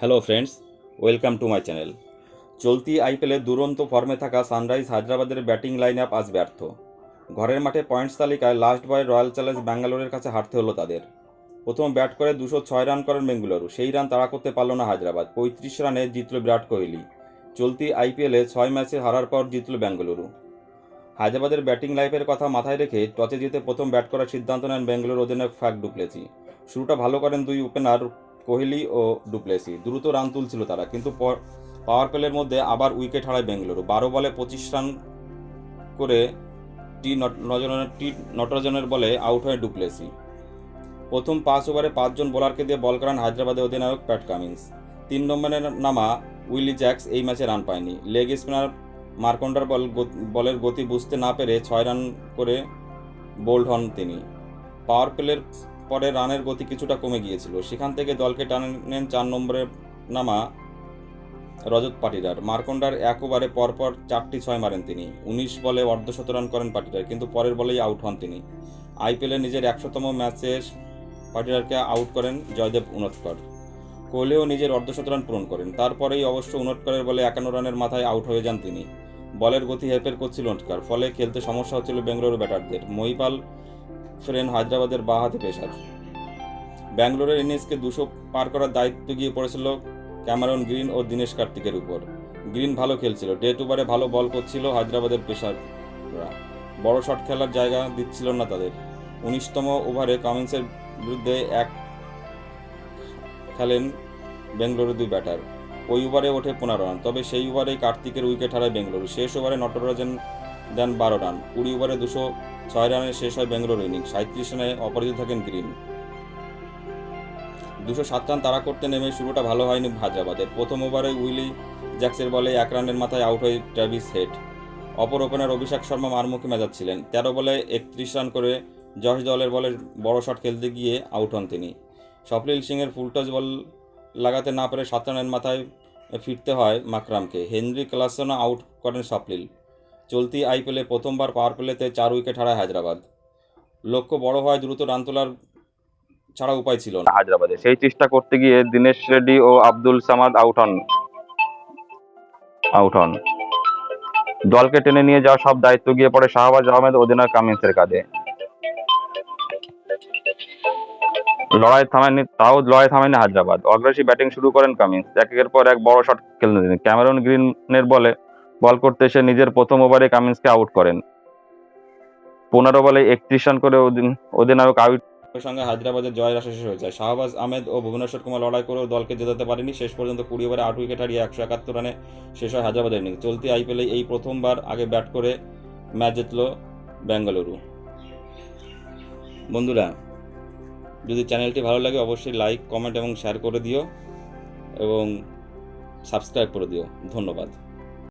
Hello friends welcome to my channel চলতি আইপিএলে দুরন্ত ফর্মে থাকা সানরাইজ হায়দ্রাবাদের ব্যাটিং লাইন আপ আজ ব্যর্থ। ঘরের মাঠে পয়েন্টস তালিকায় লাস্ট বয় রয়্যাল চ্যালেঞ্জ ব্যাঙ্গালোরের কাছে হারতে হলো তাদের। প্রথম ব্যাট করে দুশো ছয় রান করেন বেঙ্গালুরু। সেই রান তাড়া করতে পারল না হায়দ্রাবাদ। পঁয়ত্রিশ রানে জিতল বিরাট কোহলি। চলতি আইপিএলে ছয় ম্যাচে হারার পর জিতল বেঙ্গালুরু। হায়দ্রাবাদের ব্যাটিং লাইফের কথা মাথায় রেখে টসে জিতে প্রথম ব্যাট করার সিদ্ধান্ত নেন বেঙ্গালুরু অধিনায়ক ফ্যাক ডুপ্লেসি। শুরুটা ভালো করেন দুই ওপেনার কোহলি ও ডুপ্লেসি। দ্রুত রান তুলছিল তারা, কিন্তু পাওয়ার প্লের মধ্যে আবার উইকেট হারায় বেঙ্গালুরু। বারো বলে পঁচিশ রান করে টি নজনের টি নটরাজনের বলে আউট হয় ডুপ্লেসি। প্রথম পাঁচ ওভারে পাঁচজন বোলারকে দিয়ে বল করান হায়দ্রাবাদের অধিনায়ক প্যাট কামিন্স। তিন নম্বরের নামা উইলি জ্যাক্স এই ম্যাচে রান পায়নি। লেগ স্পিনার মার্কন্ডার বল বলের গতি বুঝতে না পেরে ছয় রান করে বোল্ড হন তিনি। পাওয়ার প্লের পরে রানের গতি কিছুটা কমে গিয়েছিল। সেখান থেকে দলকে টানে নেন চার নম্বরে নামা রজত পাটিদার। মার্কন্ডার এক ওভারে পরপর চারটি ছয় মারেন তিনি। উনিশ বলে অর্ধশত রান করেন পাটিদার, কিন্তু পরের বলেই আউট হন তিনি। আইপিএলে নিজের একশোতম ম্যাচে পাটিদারকে আউট করেন জয়দেব উনৎকর। কোহলিও নিজের অর্ধশত রান পূরণ করেন। তারপরেই অবশ্য উনৎকরের বলে একান্ন রানের মাথায় আউট হয়ে যান তিনি। বলের গতি হেরফের করছিল উনৎকর, ফলে খেলতে সমস্যা হচ্ছিল বেঙ্গালুরু ব্যাটারদের। মহিপাল ফেরেন হায়দ্রাবাদের বাঁ হাতে পেশার ব্যাঙ্গালোরের ইনিংসকে দুশো পার করার দায়িত্ব গিয়ে পড়েছিল ক্যামেরন গ্রিন ও দীনেশ কার্তিকের উপর। গ্রিন ভালো খেলছিল, ডেট ওভারে ভালো বল করছিল হায়দ্রাবাদের পেশাররা বড় শট খেলার জায়গা দিচ্ছিল না তাদের। উনিশতম ওভারে কামিন্সের বিরুদ্ধে এক খেলেন বেঙ্গালুরু দুই ব্যাটার। ওই ওভারে ওঠে পনেরো রান, তবে সেই ওভারেই কার্তিকের উইকেট হারায় বেঙ্গালুরু। শেষ ওভারে নটরাজন দেন বারো রান কুড়ি ওভারে দুশো ছয় রানে শেষ হয় বেঙ্গালুরু ইনিংস সাঁত্রিশ রানে অপরাজিত থাকেন গ্রিন। দুশো সাত রান তাড়া করতে নেমে শুরুটা ভালো হয়নি হায়দ্রাবাদের প্রথম ওভারে উইলি জ্যাক্সের বলে এক রানের মাথায় আউট হয় ট্রাভিস হেড। অপর ওপেনার অভিষেক শর্মা মারমুখী মেজাচ্ছিলেন তেরো বলে একত্রিশ রান করে জশ দলের বলে বড় শট খেলতে গিয়ে আউট হন তিনি। স্বপ্নিল সিংয়ের ফুলটস বল লাগাতে না পেরে সাত রানের মাথায় ফিরতে হয় মাকরামকে। হেনরি ক্লাসনও আউট করেন স্বপ্নিল। চলতি আইপিএলে প্রথমবার পাওয়ার প্লেতে চার উইকেট হারায় হায়দ্রাবাদ। লক্ষ্য বড় হয় দ্রুত রান তোলার ছাড়া উপায় ছিল না। হায়দ্রাবাদে। সেই চেষ্টা করতে গিয়ে দিনেশ রেড্ডি ও আব্দুল সামাদ আউট হন। আউট হন। দলকে টেনে নিয়ে যাওয়ার সব দায়িত্ব গিয়ে পড়ে শাহবাজ আহমেদ, অধিনায়ক কামিন্সের কাঁধে। লড়াই থামেনি তাও লড়াই থামেনি হায়দ্রাবাদ। অগ্রাসী ব্যাটিং শুরু করেন কামিন্স। এক একের পর এক বড় শট খেলতে তিনি। ক্যামেরন গ্রিনের বলে বল করতে এসে নিজের প্রথম ওভারে কামিন্সকে আউট করেন। পনেরো বলে একত্রিশ রান করে অধি- অধিনায়ক আউট সঙ্গে হায়দ্রাবাদের জয়ের আশা শেষ হয়ে যায়। শাহবাজ, আহমেদ ও ভুবনেশ্বর কুমার লড়াই করেও দলকে জেতাতে পারেনি। শেষ পর্যন্ত কুড়ি ওভারে আট উইকেট হারিয়ে একশো একাত্তর রানে শেষ হয় হায়দ্রাবাদের ইনিংস। চলতি আইপিএলে এই প্রথমবার আগে ব্যাট করে ম্যাচ জিতল বেঙ্গালুরু। বন্ধুরা, যদি চ্যানেলটি ভালো লাগে অবশ্যই লাইক কমেন্ট এবং শেয়ার করে দিও এবং সাবস্ক্রাইব করে দিও। ধন্যবাদ।